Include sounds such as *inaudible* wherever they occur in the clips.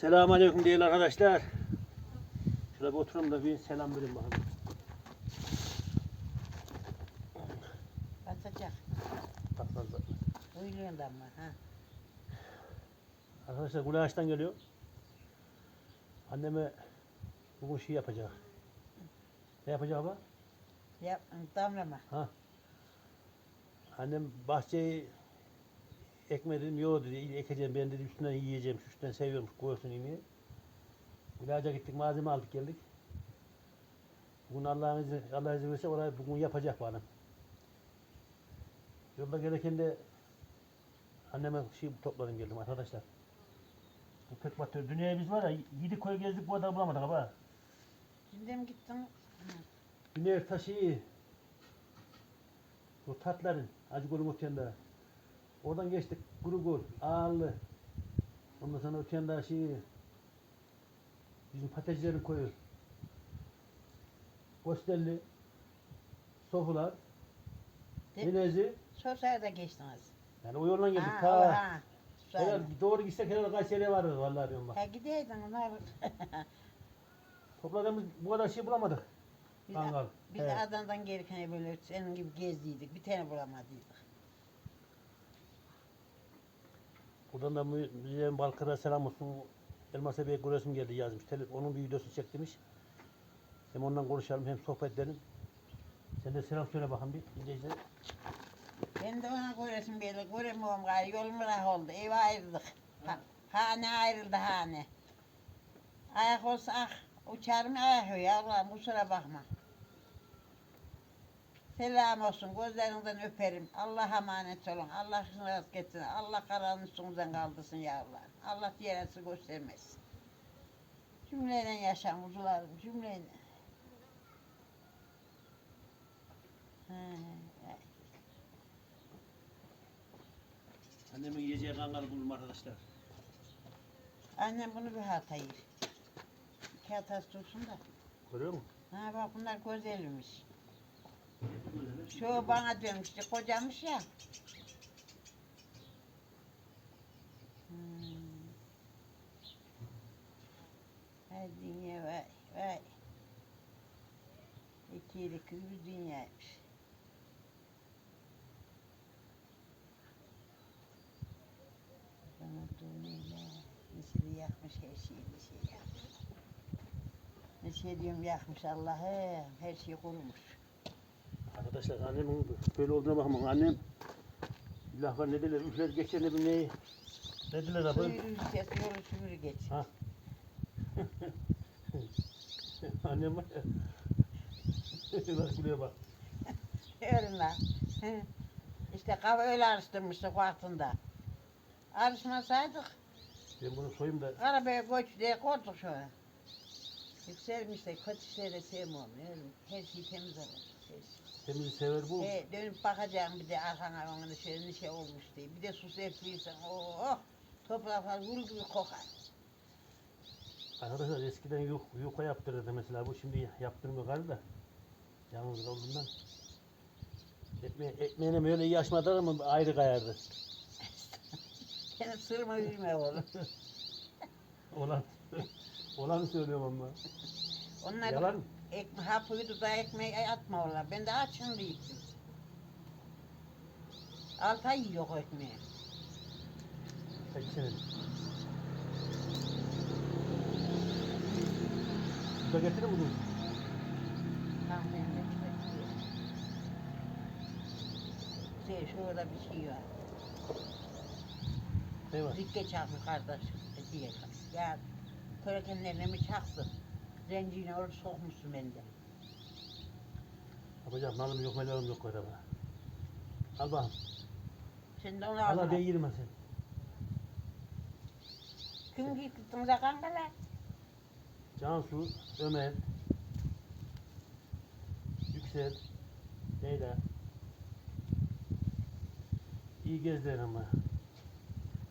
Selamünaleyküm değerli arkadaşlar. Şurada bir oturalım da bir selam verin bakalım. Batacak. Bak bak bak. Uyuluyordu ama ha. Arkadaşlar Gülaş'tan geliyor. Anneme bugün şey yapacak. Ne yapacak baba? Yap, damlama. Ha. Annem bahçeyi ekme dedim. Yok dedi. Ekeceğim ben dedi. Üstünden yiyeceğim. Şu üstten seviyorum. Koysun yemeği. Gülaş'a gittik. Malzeme aldık geldik. Bugün Allah'ın izniyle, Allah izin verirse orayı bugün yapacak bana. Yolda gelirken de anneme şey topladım geldim arkadaşlar. Bu pek batıyor. Dünyaya biz var ya yedi koy gezdik bu adamı bulamadık ama. Şimdi mi gittin? Güner taşı bu tatların acı golün öteyende oradan geçtik kuru gol ağırlı ondan sonra öteyende şey bizim patateslerin koyu Gostelli Sofular De- Minezi Sosyal da geçtiniz. yani o yoldan geldik Ha, ta ha. Herhalde doğru gitsek herhalde Kayseri'ye varırız vallahi diyorum bak Ha gideydin olur. *laughs* topladığımız bu kadar şey bulamadık Biz, Kangal. biz Evet. Adana'dan gelirken böyle senin gibi gezdiydik. Bir tane bulamadıydık. Buradan da mü- Müzeyyen Balkır'a selam olsun. Elmas Bey göresim geldi yazmış. Onun bir videosunu çek demiş. Hem ondan konuşalım hem sohbet edelim. Sen de selam söyle bakalım bir izleyiciler. Ben de ona göresim böyle göremiyorum gari. Yolum bırak oldu. Ev ayrıldık. Ha, hane ayrıldı hane. Ayak olsa ah. Uçarım ayak yok yavrum kusura bakma. Selam olsun. Gözlerinden öperim. Allah emanet olun. Allah razı getirsin. Allah karanın üstünüzden kaldırsın yavrular. Allah diğerisi göstermesin. Cümleyle yaşam kuzularım. Cümleyle. Annemin yiyeceği kangalı buldum arkadaşlar. Annem bunu bir hata yer. İki hatası dursun da. Görüyor musun? Ha bak bunlar güzelmiş. Şu bana dönmüştü, kocamış ya. Hmm. Hay dünya vay vay. İki iyilik bir dünyaymış. Durmayla. Nesili yakmış her şeyi bir şey yakmış. Ne şey diyorum yakmış Allah'ım her şey kurumuş. Arkadaşlar annemin böyle olduğuna bakma. Annem laflar ne diler? Üfler geçer ne bileyim. Ne diler abi? Suyu ses yolu süpürü geç. Ha. *laughs* Annem var ya. *laughs* Bak buraya bak. *laughs* Öyle lan. İşte kafa öyle arıştırmıştık vaktinde. Arışmasaydık Ben bunu soyayım da arabaya koç diye koyduk şöyle. Yükselmiş de kötü sevmiyorum. Öyle her şey temiz olur. Her şey. Temizi sever bu. He, dönüp bakacağım bir de arkana ona şöyle şey olmuş diye. Bir de su serpilirsen oh topraklar gül gibi kokar. Arkadaşlar eskiden yuk, yuka yaptırırdı mesela bu şimdi yaptırmıyor galiba. Yalnız kaldığından. Ekme, ekmeğine böyle iyi açmadılar ama ayrı kayardı. *laughs* Senin sırma yürüme oğlum. Olan, *laughs* olanı söylüyorum ama. Onlar Yalan mı? Ekme, hapıydı da ekmeği atma oğlan. Ben de açım diyeyim. Altı ay o ekmeği. Peki senin. Bu da getirir mi bunu? Yiyor. Şey, şurada bir şey var. Ne var? Dikke çarpı kardeş. Diye Ya körekenlerine mi çaktı? Zencine orada sokmuşsun bende. Yapacağım malım yok melalım yok öyle bana. Al bakalım. Sen de onu Allah aldın. ben ha sen. Kim gittin de kankalar? Cansu, Ömer, Yüksel, Leyla. İyi gezdiler ama.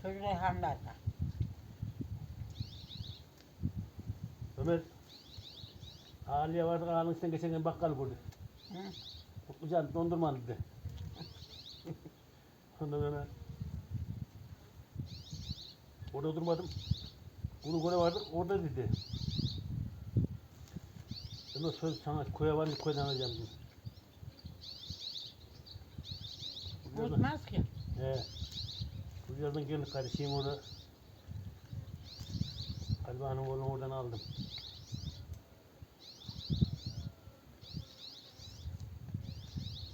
Çocuklar hamlarda. Ömer, Aliye vardı, ağanın üstünden geçen gün bakkal gördük. Kutlucan dondurma dedi. *laughs* Ondan sonra orada durmadım. Bunu göre vardık orada dedi. Ama söz sana koya varınca koydan alacağım dedi. Unutmaz ki. he. Buradan geldik kardeşim onu. Kalbi Hanım oradan aldım.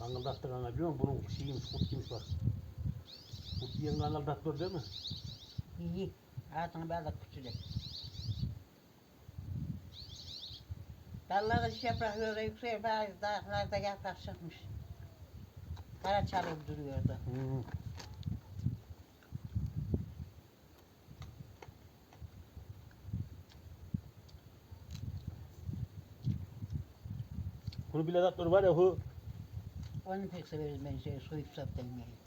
Kangaldattı kangal biliyor musun? Bunun şeyiymiş, kurtuymuş bak. Kurt yiyen kangaldattı değil mi? İyi. Ağzını böyle küçülecek. Dalları yaprak yolda yüksel, bazı dağlarda yaprak çıkmış. Kara çalıp duruyordu. Hmm. Bunu bile var ya bu Onu pek severiz ben şey soyup saptırmayı. bir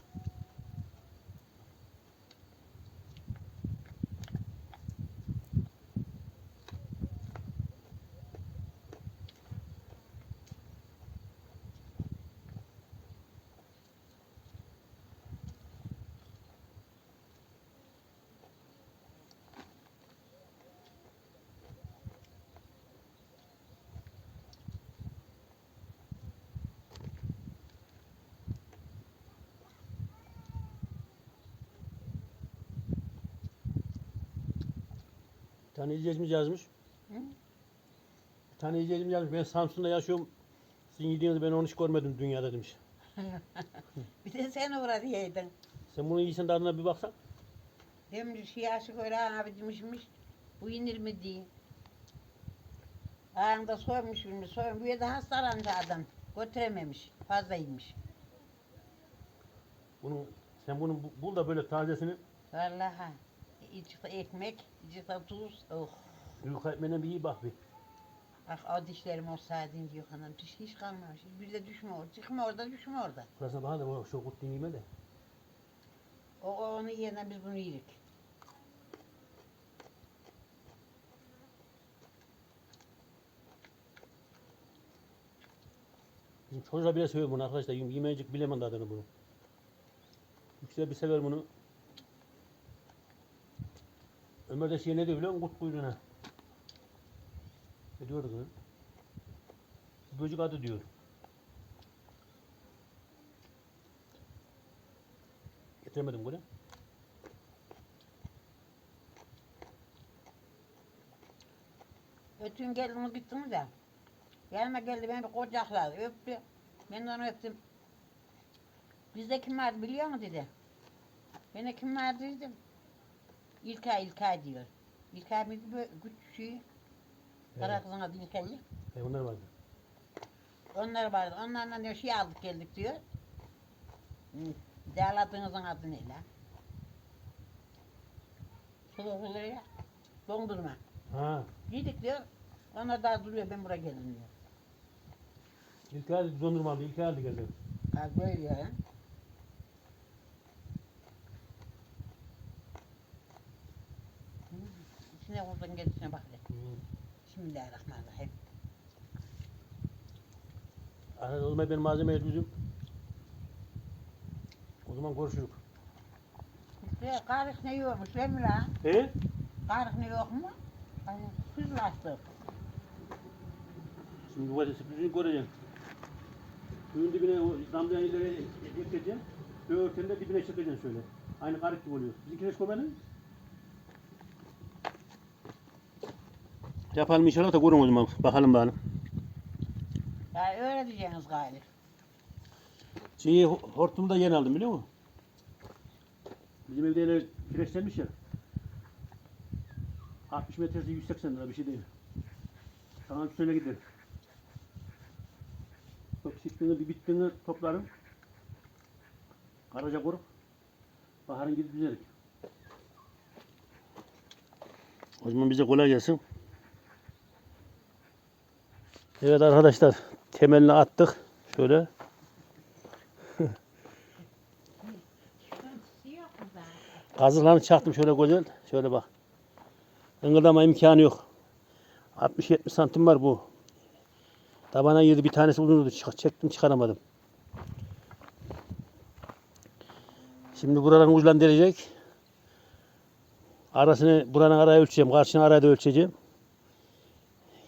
tane izleyicimiz yazmış. Hı? Bir tane izleyicimiz yazmış. Ben Samsun'da yaşıyorum. Sizin yediğinizi ben onu hiç görmedim dünyada demiş. *laughs* bir de sen uğradı yedin. Sen bunu yiysen tadına bir baksan. Demiş şiyaşı öyle abi demişmiş. Bu yenir mi diye. Ağında soymuş bilmiş soymuş. Bir de hastalandı adam. Götürememiş. Fazla yemiş. Bunu sen bunu bu- bul da böyle tazesini Vallahi. İçikte ekmek, içikte tuz. Oh. büyük ekmeğine bir iyi bak bir. Bak o dişlerim olsaydı diyor hanım. Diş hiç kalmamış. Bir de düşme orada. Çıkma orada, düşme orada. Burasına bana da o şu kurt yeme de. O, o onu yerine biz bunu yedik. Bizim çocuğa bile seviyor bunu arkadaşlar. Yem- Yemeyecek bilemem tadını bunu. Yüksel bir sever bunu. Ömer de şey ne diyor biliyor musun? Kurt kuyruğuna. Ne diyordu bunu? Böcek adı diyor. Getiremedim bunu. Ötün geldiniz gittiniz ya. Yanıma geldi beni bir kucakladı. Öptü. Ben onu öptüm. Bizde kim vardı biliyor musun dedi. Ben de kim vardı dedim. İlkay İlkay diyor. Mıydı böyle güç şey. Kara Evet. kızın adı İlkay. E, onlar vardı. Onlar vardı. Onlarla diyor şey aldık geldik diyor. Hı, Değerladığınızın adı ne lan? Sulu ya. Dondurma. Ha. Yedik diyor. Onlar daha duruyor ben buraya geldim diyor. İlk halde dondurma aldı. İlk halde geldi. Az böyle diyor ha. Hı, İçine vurdun gerisine bak. de. Hı. Bismillahirrahmanirrahim. Arada olmay ben malzemeyi düzüm. O zaman görüşürük. İşte karık ne yokmuş değil mi lan? He? Karık ne yok mu? Hani sızlaştık. Şimdi bu sürprizini göreceksin. Suyun dibine o damlayan yerlere getireceksin. Ve örtenin de dibine çekeceksin şöyle. Aynı karık gibi oluyor. Bizimkine hiç görmedin mi? Yapalım inşallah da görün o zaman. Bakalım bana. Ya öyle diyeceğiniz gayrı. Şeyi ho- hortumu da yeni aldım biliyor musun? Bizim evde öyle kireçlenmiş ya. 60 metresi 180 lira bir şey değil. Sana üstüne gider. Çok çıktığını bir bittiğini toplarım. Garaja kurup baharın gidip düzelik. O zaman bize kolay gelsin. Evet arkadaşlar temelini attık. Şöyle. Kazıklarını çaktım şöyle güzel. Şöyle bak. Engırdama imkanı yok. 60-70 santim var bu. Tabana girdi bir tanesi uzundu. Çektim çıkaramadım. Şimdi buraların uçlarını delecek. Arasını buranın arayı ölçeceğim. Karşının arayı da ölçeceğim.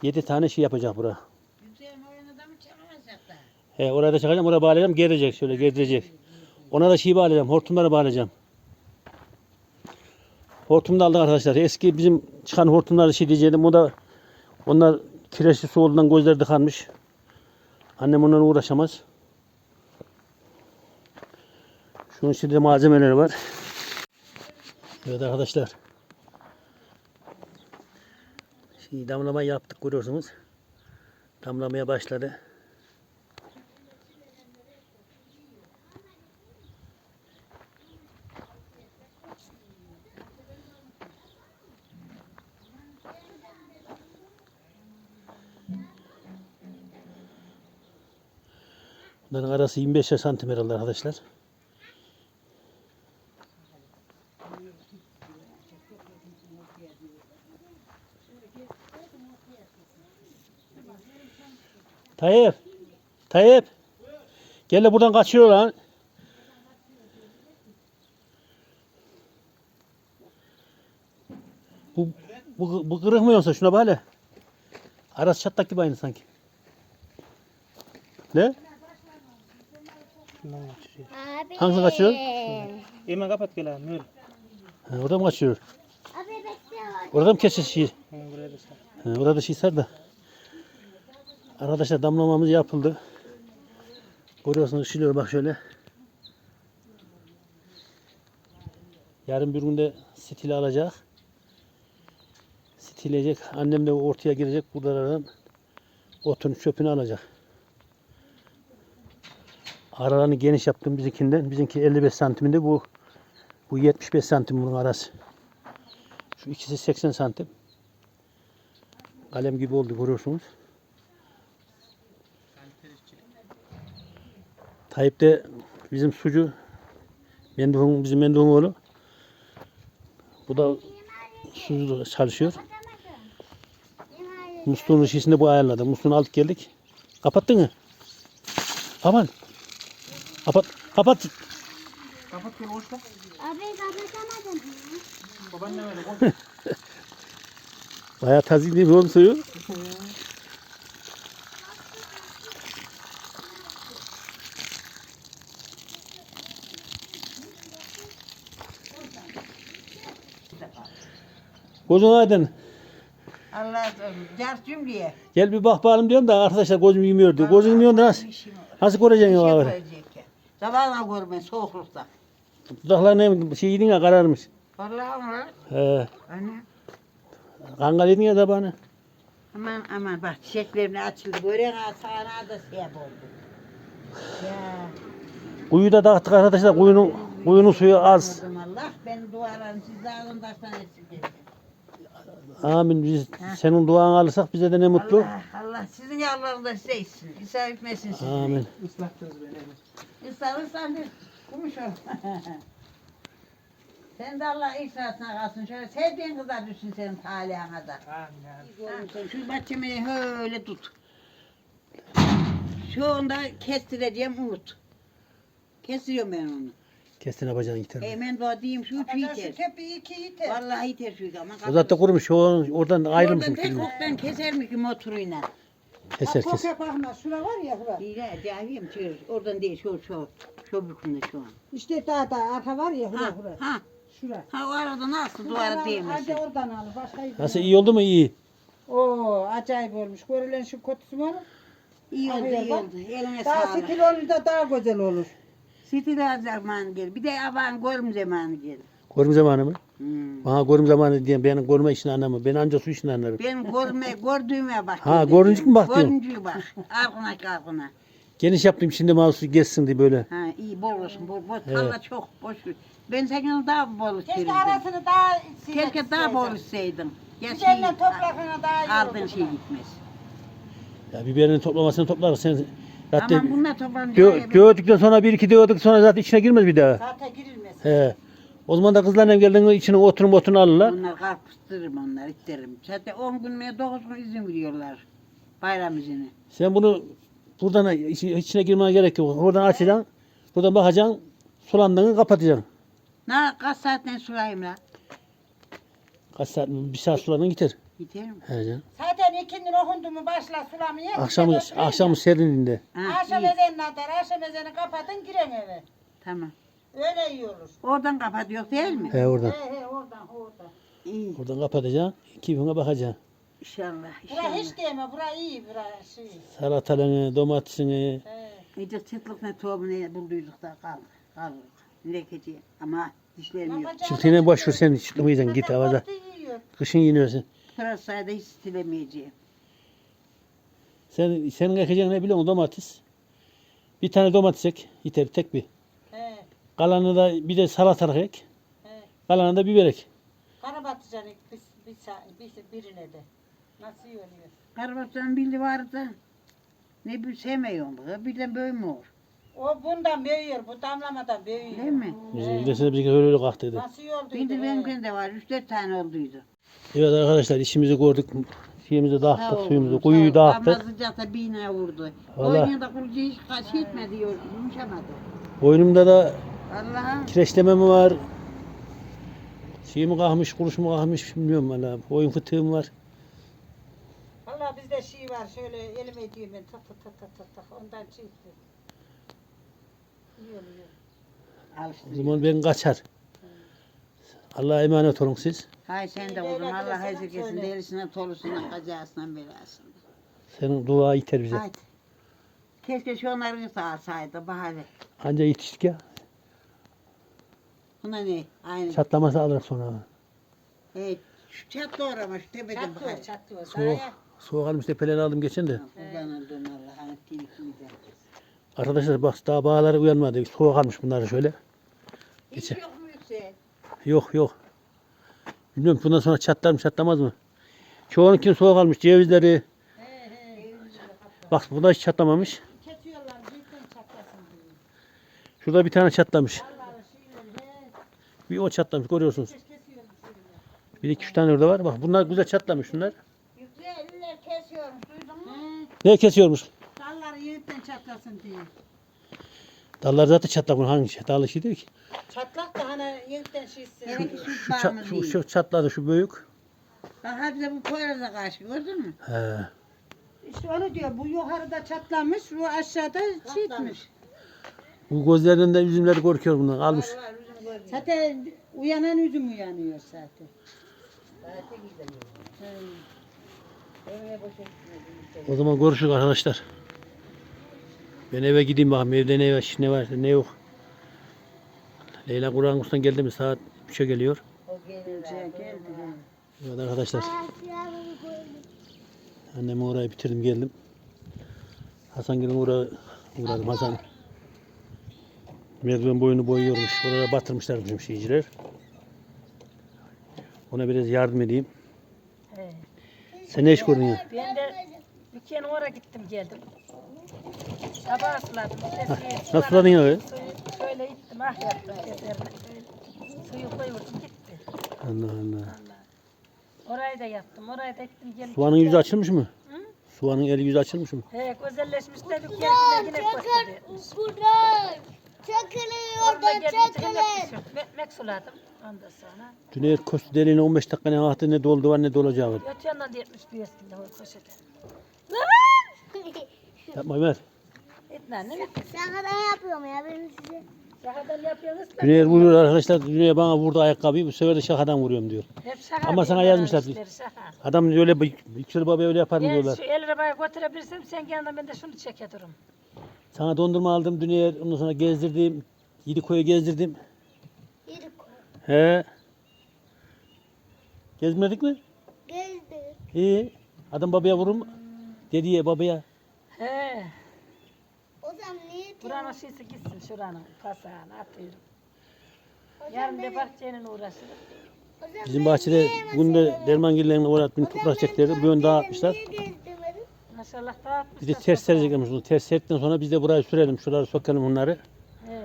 7 tane şey yapacak bura. Güzel oyunu da mı çalamayacak da? He, oraya da çakacağım. Oraya bağlayacağım. Gelecek şöyle gezdirecek. Ona da şey bağlayacağım. Hortumları bağlayacağım. Hortum da aldık arkadaşlar. Eski bizim çıkan hortumları şey diyecektim. O da onlar kireçli su olduğundan gözleri tıkanmış. Annem onunla uğraşamaz. Şunun içinde malzemeleri var. Evet arkadaşlar. Şimdi damlama yaptık görüyorsunuz. Damlamaya başladı. Bunların arası 25 santim herhalde arkadaşlar. Tayyip. Tayyip. Gel de buradan kaçıyor lan. Bu, bu, bu kırık mı yoksa şuna bak hele. Arası çatlak gibi aynı sanki. Ne? Abi. Hangisini kaçıyor? Hemen kapat gel abi. Nur. Ha, orada mı kaçıyor? Abi bekle. Orada mı keseceğiz şeyi? Hı, Buraya da sar. Ha, orada şey sar da. Arkadaşlar damlamamız yapıldı. Görüyorsunuz ışılıyor bak şöyle. Yarın bir günde stili alacak. Stileyecek. Annem de ortaya girecek. Buralardan otun çöpünü alacak. Aralarını geniş yaptım bizimkinden. Bizimki 55 santiminde bu bu 75 santim bunun arası. Şu ikisi 80 santim. Kalem gibi oldu görüyorsunuz. Tayyip de bizim sucu Menduh'un bizim Menduh'un oğlu. Bu da sucu çalışıyor. Musluğun şişini bu ayarladı. Musluğunu aldık geldik. Kapattın mı? Aman. Kapat. Kapat. Kapat gel boşta. Abi kapatamadım. Babaannem öyle. *laughs* Bayağı tazik değil mi oğlum suyu? *laughs* Gözün aydın. Allah car cümleye. Gel bir bak bakalım diyorum da arkadaşlar gözüm yemiyor diyor. Gözün yemiyor da nasıl? Nasıl göreceksin şey ya? ya. Sabahla görme soğuklukta. Dudaklarına şey yedin ya kararmış. Vallahi mı? He. Anne. Kangal yedin ya tabağını. Aman aman bak çiçeklerini açıldı. Böreğin sağına da siyah oldu. Ya. Kuyu da dağıttık arkadaşlar. Kuyunun, kuyunun suyu az. Allah. Ben dualarım siz dağılın taştan esirgesin. Amin. Biz senin duanı alırsak bize de ne mutlu. Allah, Allah sizin yavrularınızda size içsin. İsa hükmetsin sizi. Amin. Islattınız beni. İstanırsan bir kumuş ol. *laughs* Sen de Allah ihsasına kalsın. Şöyle sevdiğin kızlar düşsün senin talihana da. Amin Şu bahçemi öyle tut. Şu anda kestireceğim umut. Kestiriyorum ben onu. Kestin yapacaksın gitar. Hemen doğa diyeyim şu üç yeter. Tepi iki yeter. Vallahi yeter şu ama. O zaten kurumuş. O, oradan ayrılmış. Oradan tek oktan keser mi ki motoruyla? Keser Çok keser. bakma şura var ya bura. Değil ha, cahiyim çığır. Oradan değil şu şu. Şu bükümde şu an. İşte daha da arka var ya Ha, bura bura. ha. Şura. Ha o arada nasıl duvara değmesin. Hadi oradan al. Başka yerden Nasıl al. iyi oldu mu? İyi. Oo acayip olmuş. Görülen şu kötüsü var. İyi oldu iyi bak. oldu. Eline Daha sağlık. stil olur da daha güzel olur. Stil zamanı gel. Bir de aban görüm zamanı gel. Görüm zamanı mı? Hmm. Bana görüm zamanı diyen benim görme işini anlamam. Ben anca su işini anlarım. Ben görme, gördüğüme bak. Ha, görüncük mü bak diyorsun? Görüncüğü bak. Arkına arkına. Geniş yaptım şimdi mouse'u geçsin diye böyle. Ha iyi bol olsun. Bol, bol. Evet. Tarla çok boş. Ben senin daha bol Keşke isterim. arasını daha Keşke daha bol isteydin. Ya şey, Güzelle toprakına daha iyi aldığın şey gitmez. Ya biberini toplamasını toplarız. Sen zaten Aman bunlar toplanacak. gö gördükten sonra bir iki dövdük sonra zaten içine girmez bir daha. Zaten girilmez. He. O zaman da kızlarla geldiğinde içine oturun alırlar. Bunlar karpıştırırım onlar, isterim. Zaten 10 gün veya 9 gün izin veriyorlar. Bayram izini. Sen bunu buradan içi- içine girmene gerek yok. Oradan açacaksın. Buradan bakacaksın. Sulandığını kapatacaksın. Ne kaç saatten sulayayım la? Kaç saat? Bir saat suladın gider. Gider mi? He canım. Zaten ikindin okundu mu başla sulamaya. Akşamı, Bir de götüreyim akşamı serinliğinde. Ha. Akşam iyi. ezanını atar. Akşam ezanı kapatın girem eve. Tamam. Öyle iyi olur. Oradan kapatıyor değil mi? He oradan. He he oradan oradan. İyi. Oradan kapatacaksın. Keyfine bakacaksın. İnşallah. Bura inşallah. hiç deme. Bura iyi. Bura şey. Salatalını, domatesini. He. İyice çıtlık ne tohumunu bulduyduk da kaldı. Kaldı. Lekeci ama dişlerim yok. Çiftliğine boş ver sen çıtlamayacakın git havada. Kışın yeniyorsun. Pırasa sayede hiç silemeyeceğim. Sen, senin ekeceğin ne biliyor musun? Domates. Bir tane domates ek. Yeter tek bir. He. Kalanı da bir de salatalık ek. He. Kalanı da biber ek. Karabatıcan bir, bir, bir, birine de. Nasıl oluyor? Karabasan bildi vardı. Ne bir sevmiyorum. bu. Birden böyle mi olur? O bundan büyüyor. Bu damlamadan büyüyor. Değil mi? Gidesine bir öyle öyle kalktıydı. Nasıl oldu? Bildi benimkinde de var. Üç dört tane olduydu. Evet arkadaşlar işimizi gördük. Şeyimizi Sağ dağıttık, olun, suyumuzu, sağ kuyuyu olun. dağıttık. Ama sıcakta iğne vurdu. Vallahi. Oynuyor da kurucu hiç kaç etmedi, yumuşamadı. Boynumda da Allah'ım. kireçleme mi var? Şey mi kalkmış, kuruş mu kalkmış bilmiyorum valla. Boyun fıtığım var. Valla bizde şey var. Şöyle elime ben. Tak tak tak tak tak tak. Ondan çıktı. Yiyor yiyor. O zaman ben kaçar. Allah'a emanet olun siz. Hay sen de öyle Allah desene hezir kesin söyle. derisine tolusuna kacasına belasına. Senin dua yeter bize. Haydi. Keşke şu onların sağsaydı bahane. Anca yetiştik ya. Buna ne? Aynı. Çatlaması alır sonra. Evet. Şu çat doğrama şu tepede Çatlıyor bahane. çatlıyor. Soğuk. Sahaya. Soğuk almış tepelerini aldım geçen de. Kurban Allah'ın. Arkadaşlar bak daha bağları uyanmadı. Soğuk almış bunları şöyle. Geçen. Yok? Yok. Bilmiyorum bundan sonra çatlar mı çatlamaz mı? Çoğunun soğuk almış cevizleri. Bak bu da hiç çatlamamış. Kesiyorlar. Büyükten çatlasın diye. Şurada bir tane çatlamış. Vallahi şeyler he. Bir o çatlamış görüyorsunuz. Kesiyorum şöyle. Bir iki üç tane orada var. Bak bunlar güzel çatlamış şunlar. Yüksek eller kesiyorum duydun mu? Ne kesiyormuş? Dalları yeniden çatlasın diye. Dallar zaten çatlak bunun hangi şey? Dallı şey değil ki. Çatlak da hani yeniden şişsin. Seninki süt Şu, var ça- mı şu, değil. şu çatladı şu büyük. Bak de bu koyarıza karşı gördün mü? He. İşte onu diyor. Bu yukarıda çatlamış, bu aşağıda çitmiş. Bu gözlerinden üzümleri korkuyor bundan almış. Zaten uyanan üzüm uyanıyor zaten. O zaman görüşürüz arkadaşlar. Ben eve gideyim bakayım evde ne var, ne var ne yok. Leyla Kur'an kursuna geldi mi saat 3'e geliyor. Evet arkadaşlar annemi orayı bitirdim geldim. Hasan gelin oraya uğradım Hasan. Merdiven boyunu boyuyormuş. Oraya batırmışlar bizim şeyciler. Ona biraz yardım edeyim. Sen ne iş gördün ya? Ben de dükkanı oraya gittim geldim. Sabah ısladım. Nasıl suladın ya öyle? Suyu şöyle ittim ah yaptım keserine. Suyu koyurdum gitti. Allah Allah. Orayı da yaptım. Orayı da gittim geldim. Soğanın yüzü açılmış mı? Hı? Soğanın eli yüzü açılmış mı? He güzelleşmiş de dükkanı yine gösterdi. Buradan. Çakılıyor Orada oradan geldim çakılır. ekmek suladım. Ondan sonra. Cüneyt Kostu deliğine 15 dakika ne attı ne doldu var ne dolacağı var. Öte yandan da 71 eskinde o köşede. *laughs* Yapma ver. İtna ne mi? Şakadan yapıyorum ya ben size. Şakadan yapıyorsunuz da. Cüneyt vuruyor arkadaşlar. Cüneyt bana vurdu ayakkabıyı. Bu sefer de şakadan vuruyorum diyor. Hep şaka Ama sana yazmışlar. Adam öyle bir- Yüksel Baba öyle yapar mı diyorlar. şu el arabaya götürebilirsem sen yanından ben de şunu çekerim. Sana dondurma aldım Cüneyt. Ondan sonra gezdirdim. Yedi koyu gezdirdim. Yürü koy. He. Gezmedik mi? Gezdir. İyi. Adam babaya vurur mu? Dediye babaya. He. O zaman niye Buranın şeysi gitsin şuranın pasağını atıyorum. Yarın da bahçenin uğraşırım. Bizim bahçede bugün de dermangillerini uğratmış toprak çektiler. Bu yönde dağıtmışlar. Maşallah dağıtmışlar. Bir de ters serecekmiş bunu. Ters serdikten sonra biz de burayı sürelim. Şuraları sokalım bunları. He.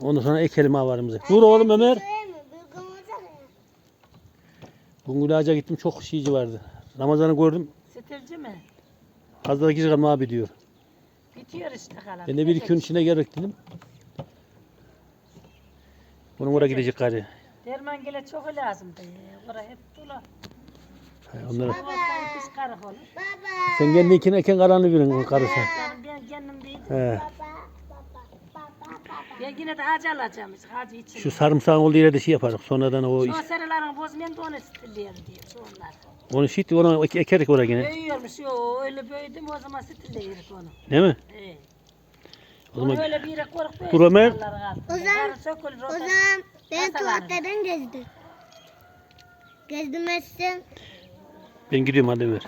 Ondan sonra ekelim avarımızı. Dur oğlum Ömer. Ya. Bugün ağaca gittim çok şeyci vardı. Ramazan'ı gördüm. Stilci mi? Fazla da gizli kalma abi diyor. Bitiyor işte kalan. Ben de bir iki gün içine geldik dedim. Bunun oraya gidecek gari. Derman gele çok lazım diye. Oraya hep dolu. He, onlara. Karık olur. Baba. Sen kendi ikine eken karanı verin o karısı. Canım ben kendim değil. He. Baba. Baba. Baba. Baba. Ben yine de hacı alacağım. Hacı için. Şu sarımsağın olduğu yere de şey yaparız. Sonradan o Şu sarıların bozmayan da onu stilleyelim diye. Şunlar. Onu şit onu ek- ekerik oraya gene. Büyüyormuş. Yo öyle büyüdüm o zaman stilleyelim onu. Değil mi? He. O zaman öyle bir yere Ömer. sarıların altında. O zaman- O zaman ben tuvaleten gezdim. Gezdim etsin. ben gidiyorum hadi ver.